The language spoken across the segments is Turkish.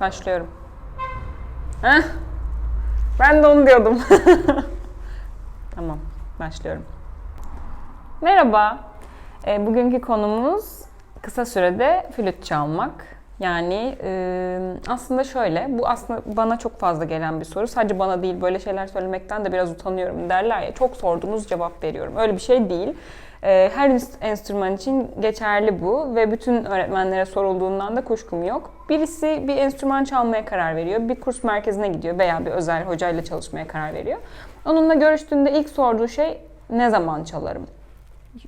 Başlıyorum. Heh. Ben de onu diyordum. tamam, başlıyorum. Merhaba. E, bugünkü konumuz kısa sürede flüt çalmak. Yani e, aslında şöyle, bu aslında bana çok fazla gelen bir soru. Sadece bana değil, böyle şeyler söylemekten de biraz utanıyorum derler ya. Çok sordunuz, cevap veriyorum. Öyle bir şey değil. E, her enst- enstrüman için geçerli bu ve bütün öğretmenlere sorulduğundan da kuşkum yok. Birisi bir enstrüman çalmaya karar veriyor, bir kurs merkezine gidiyor veya bir özel hocayla çalışmaya karar veriyor. Onunla görüştüğünde ilk sorduğu şey ne zaman çalarım?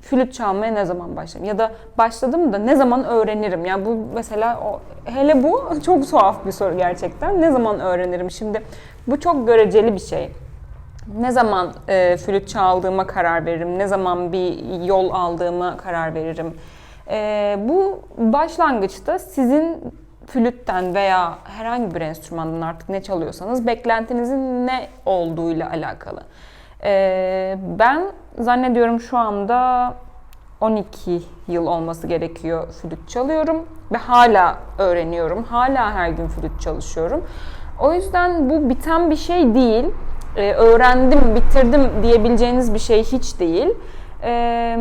flüt çalmaya ne zaman başlarım? Ya da başladım da ne zaman öğrenirim? Yani bu mesela o, hele bu çok tuhaf bir soru gerçekten. Ne zaman öğrenirim? Şimdi bu çok göreceli bir şey. Ne zaman e, flüt çaldığıma karar veririm? Ne zaman bir yol aldığıma karar veririm? E, bu başlangıçta sizin flütten veya herhangi bir enstrümandan artık ne çalıyorsanız beklentinizin ne olduğuyla alakalı. Ee, ben zannediyorum şu anda 12 yıl olması gerekiyor flüt çalıyorum ve hala öğreniyorum. Hala her gün flüt çalışıyorum. O yüzden bu biten bir şey değil. Ee, öğrendim, bitirdim diyebileceğiniz bir şey hiç değil. Ee,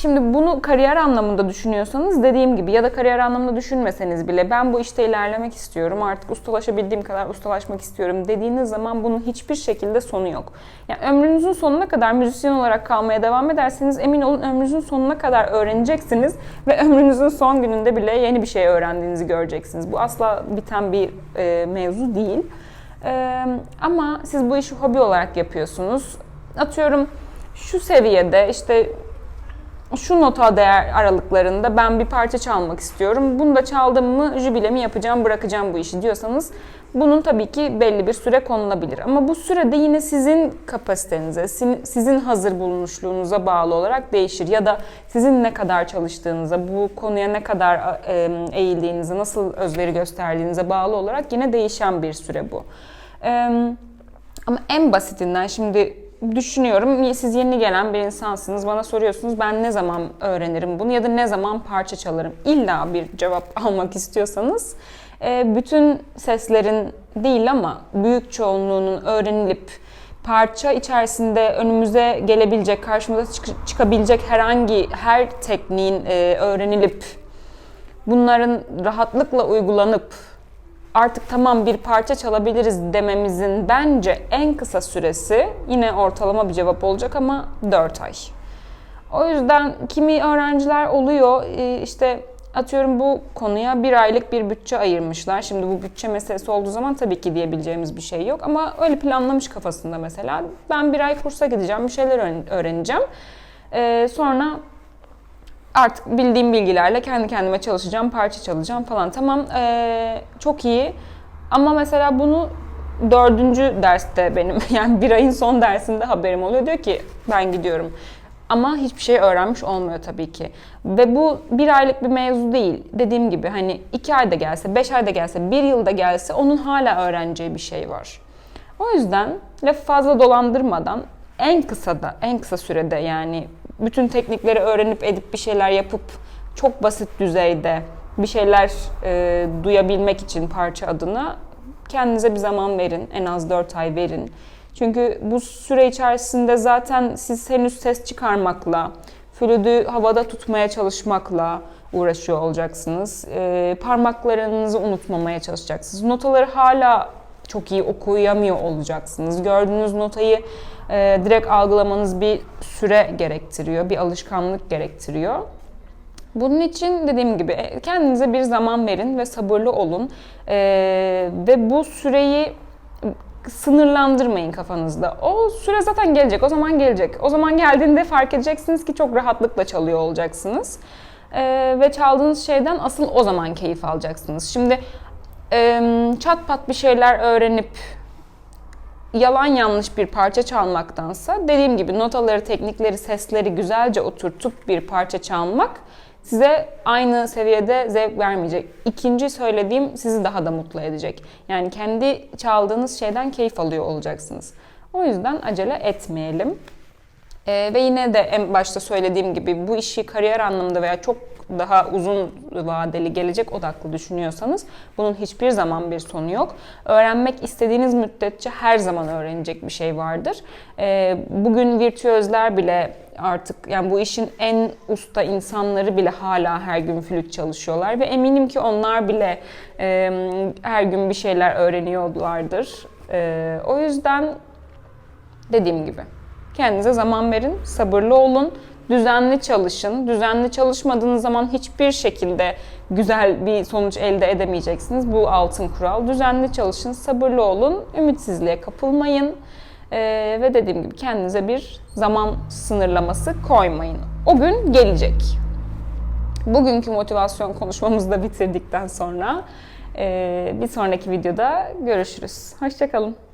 Şimdi bunu kariyer anlamında düşünüyorsanız dediğim gibi ya da kariyer anlamında düşünmeseniz bile ben bu işte ilerlemek istiyorum artık ustalaşabildiğim kadar ustalaşmak istiyorum dediğiniz zaman bunun hiçbir şekilde sonu yok. Yani ömrünüzün sonuna kadar müzisyen olarak kalmaya devam ederseniz emin olun ömrünüzün sonuna kadar öğreneceksiniz ve ömrünüzün son gününde bile yeni bir şey öğrendiğinizi göreceksiniz. Bu asla biten bir e, mevzu değil. E, ama siz bu işi hobi olarak yapıyorsunuz. Atıyorum şu seviyede işte şu nota değer aralıklarında ben bir parça çalmak istiyorum. Bunu da çaldım mı jübilemi yapacağım, bırakacağım bu işi diyorsanız bunun tabii ki belli bir süre konulabilir. Ama bu sürede yine sizin kapasitenize, sizin hazır bulunuşluğunuza bağlı olarak değişir. Ya da sizin ne kadar çalıştığınıza, bu konuya ne kadar eğildiğinize, nasıl özveri gösterdiğinize bağlı olarak yine değişen bir süre bu. Ama en basitinden şimdi düşünüyorum. Siz yeni gelen bir insansınız. Bana soruyorsunuz ben ne zaman öğrenirim bunu ya da ne zaman parça çalarım? İlla bir cevap almak istiyorsanız e, bütün seslerin değil ama büyük çoğunluğunun öğrenilip parça içerisinde önümüze gelebilecek karşımıza çıkabilecek herhangi her tekniğin e, öğrenilip bunların rahatlıkla uygulanıp artık tamam bir parça çalabiliriz dememizin bence en kısa süresi yine ortalama bir cevap olacak ama 4 ay. O yüzden kimi öğrenciler oluyor e, işte atıyorum bu konuya bir aylık bir bütçe ayırmışlar. Şimdi bu bütçe meselesi olduğu zaman tabii ki diyebileceğimiz bir şey yok ama öyle planlamış kafasında mesela. Ben bir ay kursa gideceğim, bir şeyler öğreneceğim. Ee, sonra artık bildiğim bilgilerle kendi kendime çalışacağım, parça çalacağım falan. Tamam ee, çok iyi ama mesela bunu dördüncü derste benim yani bir ayın son dersinde haberim oluyor. Diyor ki ben gidiyorum. Ama hiçbir şey öğrenmiş olmuyor tabii ki. Ve bu bir aylık bir mevzu değil. Dediğim gibi hani iki ayda gelse, beş ayda gelse, bir yılda gelse onun hala öğreneceği bir şey var. O yüzden lafı fazla dolandırmadan en kısa da, en kısa sürede yani bütün teknikleri öğrenip edip bir şeyler yapıp çok basit düzeyde bir şeyler e, duyabilmek için parça adına kendinize bir zaman verin. En az 4 ay verin. Çünkü bu süre içerisinde zaten siz henüz ses çıkarmakla, flütü havada tutmaya çalışmakla uğraşıyor olacaksınız. E, parmaklarınızı unutmamaya çalışacaksınız. Notaları hala çok iyi okuyamıyor olacaksınız. Gördüğünüz notayı e, direkt algılamanız bir süre gerektiriyor, bir alışkanlık gerektiriyor. Bunun için dediğim gibi e, kendinize bir zaman verin ve sabırlı olun. E, ve bu süreyi sınırlandırmayın kafanızda. O süre zaten gelecek, o zaman gelecek. O zaman geldiğinde fark edeceksiniz ki çok rahatlıkla çalıyor olacaksınız. E, ve çaldığınız şeyden asıl o zaman keyif alacaksınız. Şimdi çat pat bir şeyler öğrenip yalan yanlış bir parça çalmaktansa dediğim gibi notaları, teknikleri, sesleri güzelce oturtup bir parça çalmak size aynı seviyede zevk vermeyecek. İkinci söylediğim sizi daha da mutlu edecek. Yani kendi çaldığınız şeyden keyif alıyor olacaksınız. O yüzden acele etmeyelim. Ee, ve yine de en başta söylediğim gibi bu işi kariyer anlamında veya çok daha uzun vadeli, gelecek odaklı düşünüyorsanız bunun hiçbir zaman bir sonu yok. Öğrenmek istediğiniz müddetçe her zaman öğrenecek bir şey vardır. Ee, bugün virtüözler bile artık yani bu işin en usta insanları bile hala her gün flüt çalışıyorlar ve eminim ki onlar bile e, her gün bir şeyler öğreniyorlardır. E, o yüzden dediğim gibi kendinize zaman verin, sabırlı olun, düzenli çalışın. Düzenli çalışmadığınız zaman hiçbir şekilde güzel bir sonuç elde edemeyeceksiniz. Bu altın kural. Düzenli çalışın, sabırlı olun, ümitsizliğe kapılmayın. Ee, ve dediğim gibi kendinize bir zaman sınırlaması koymayın. O gün gelecek. Bugünkü motivasyon konuşmamızı da bitirdikten sonra e, bir sonraki videoda görüşürüz. Hoşçakalın.